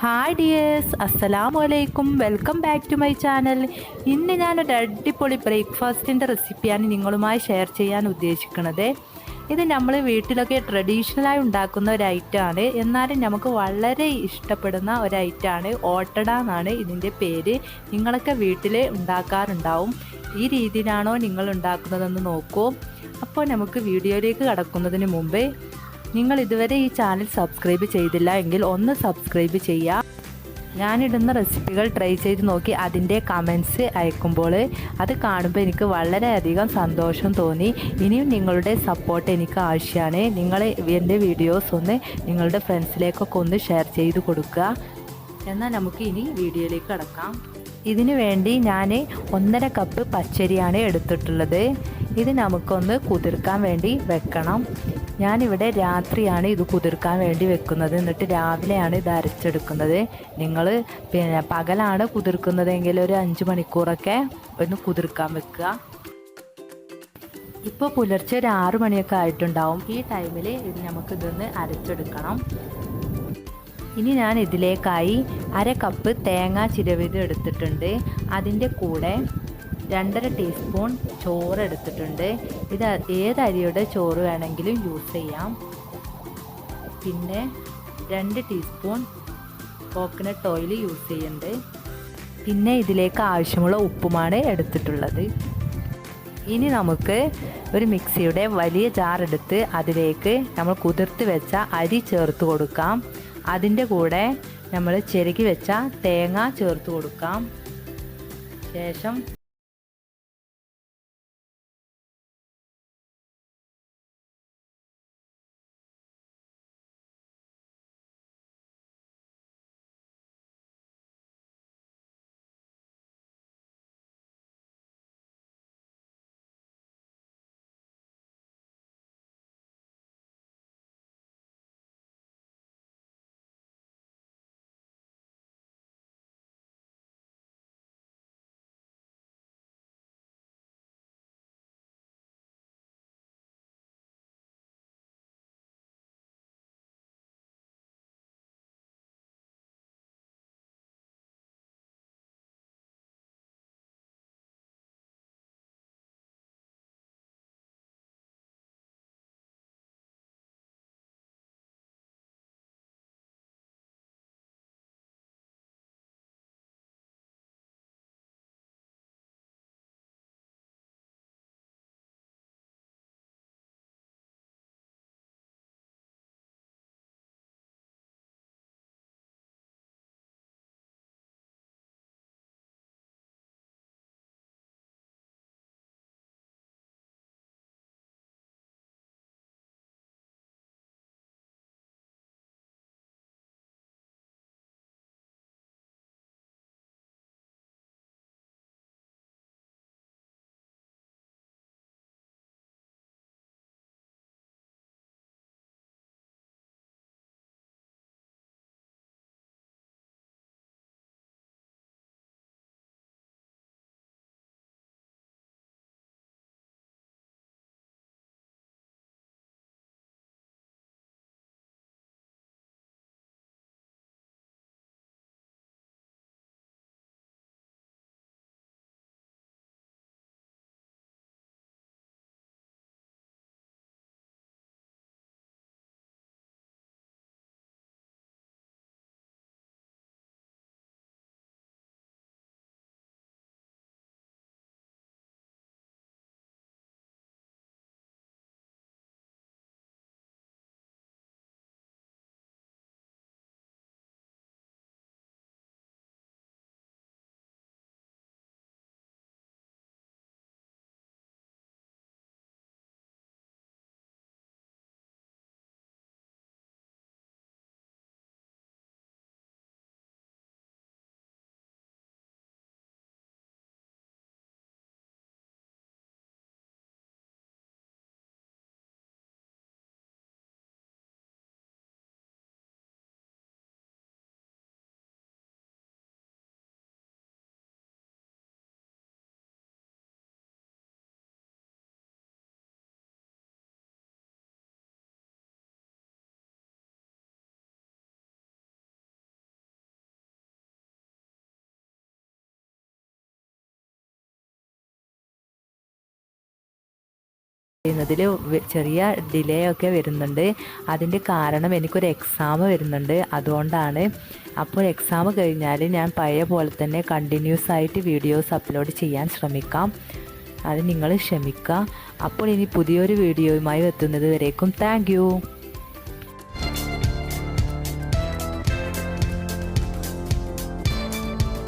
Hi dears അസ്സലാമു അലൈക്കും welcome back to my channel ഇന്ന് ഞാനൊരു അടിപൊളി ബ്രേക്ക്ഫാസ്റ്റിന്റെ റെസിപ്പിയാണ് നിങ്ങളുമായി ഷെയർ ചെയ്യാൻ ഉദ്ദേശിക്കുന്നത്. ഇത് നമ്മൾ വീട്ടിലൊക്കെ ട്രഡീഷണലായി ഉണ്ടാക്കുന്ന ഒരു ഐറ്റമാണ് എന്നാലും നമുക്ക് വളരെ ഇഷ്ടപ്പെടുന്ന ഒരു ഐറ്റമാണ് ഓട്ടട എന്നാണ് ഇതിന്റെ പേര്. നിങ്ങളൊക്കെ വീട്ടിൽ ഉണ്ടാക്കാറുണ്ടാവും. ഈ രീതിയിലാണോ നിങ്ങൾ ഉണ്ടാക്കുന്നതെന്ന് നോക്കൂ. അപ്പോൾ നമുക്ക് വീഡിയോയിലേക്ക് കടക്കുന്നതിന് മുമ്പ് നിങ്ങൾ ഇതുവരെ ഈ ചാനൽ സബ്സ്ക്രൈബ് ചെയ്തില്ല എങ്കിൽ ഒന്ന് സബ്സ്ക്രൈബ് ചെയ്യുക ഞാനിടുന്ന റെസിപ്പികൾ ട്രൈ ചെയ്ത് നോക്കി അതിന്റെ കമൻസ് അയക്കുമ്പോൾ അത് കാണുമ്പോൾ എനിക്ക് വളരെയധികം സന്തോഷം തോന്നി. ഇനിയും നിങ്ങളുടെ സപ്പോർട്ട് എനിക്ക് ആവശ്യമാണ്. നിങ്ങൾ എന്റെ വീഡിയോസ് ഒന്ന് നിങ്ങളുടെ ഫ്രണ്ട്സിലേക്കൊക്കെ ഒന്ന് ഷെയർ ചെയ്ത് കൊടുക്കുക. എന്നാൽ നമുക്ക് ഇനി വീഡിയോയിലേക്ക് കടക്കാം. ഇതിനു വേണ്ടി ഞാൻ ഒന്നര കപ്പ് പച്ചരിയാണ് എടുത്തിട്ടുള്ളത്. ഇത് നമുക്കൊന്ന് കുതിർക്കാൻ വേണ്ടി വെക്കണം. ഞാനിവിടെ രാത്രിയാണ് ഇത് കുതിർക്കാൻ വേണ്ടി വെക്കുന്നത്. എന്നിട്ട് രാവിലെയാണ് ഇത് അരച്ചെടുക്കുന്നത്. നിങ്ങൾ പിന്നെ പകലാണ് കുതിർക്കുന്നതെങ്കിൽ ഒരു അഞ്ച് മണിക്കൂറൊക്കെ ഒന്ന് കുതിർക്കാൻ വെക്കുക. ഇപ്പോൾ പുലർച്ചെ ഒരു ആറു മണിയൊക്കെ ആയിട്ടുണ്ടാവും. ഈ ടൈമിൽ ഇത് നമുക്കിതൊന്ന് അരച്ചെടുക്കണം. ഇനി ഞാൻ ഇതിലേക്കായി അര കപ്പ് തേങ്ങ ചിരവിത് എടുത്തിട്ടുണ്ട്. അതിന്റെ കൂടെ രണ്ടര ടീസ്പൂൺ ചോറ് എടുത്തിട്ടുണ്ട്. ഇത് ഏത് അരിയുടെ ചോറ് വേണമെങ്കിലും യൂസ് ചെയ്യാം. പിന്നെ രണ്ട് ടീസ്പൂൺ കോക്കനട്ട് ഓയിൽ യൂസ് ചെയ്യുന്നുണ്ട്. പിന്നെ ഇതിലേക്ക് ആവശ്യമുള്ള ഉപ്പുമാണ് എടുത്തിട്ടുള്ളത്. ഇനി നമുക്ക് ഒരു മിക്സിയുടെ വലിയ ജാർ എടുത്ത് അതിലേക്ക് നമ്മൾ കുതിർത്ത് വെച്ച അരി ചേർത്ത് കൊടുക്കാം. അതിന്റെ കൂടെ നമ്മൾ ചെരുകി വെച്ച തേങ്ങ ചേർത്ത് കൊടുക്കാം. ശേഷം ചെയ്യുന്നതിൽ ചെറിയ ഡിലേ ഒക്കെ വരുന്നുണ്ട്. അതിന്റെ കാരണം എനിക്കൊരു എക്സാം വരുന്നുണ്ട്. അതുകൊണ്ടാണ് അപ്പോൾ എക്സാം കഴിഞ്ഞാൽ ഞാൻ പഴയ പോലെ തന്നെ കണ്ടിന്യൂസ് ആയിട്ട് വീഡിയോസ് അപ്ലോഡ് ചെയ്യാൻ ശ്രമിക്കാം. അത് നിങ്ങൾ ക്ഷമിക്കുക. അപ്പോൾ ഇനി പുതിയൊരു വീഡിയോയുമായി എത്തുന്നത് വരേക്കും. താങ്ക്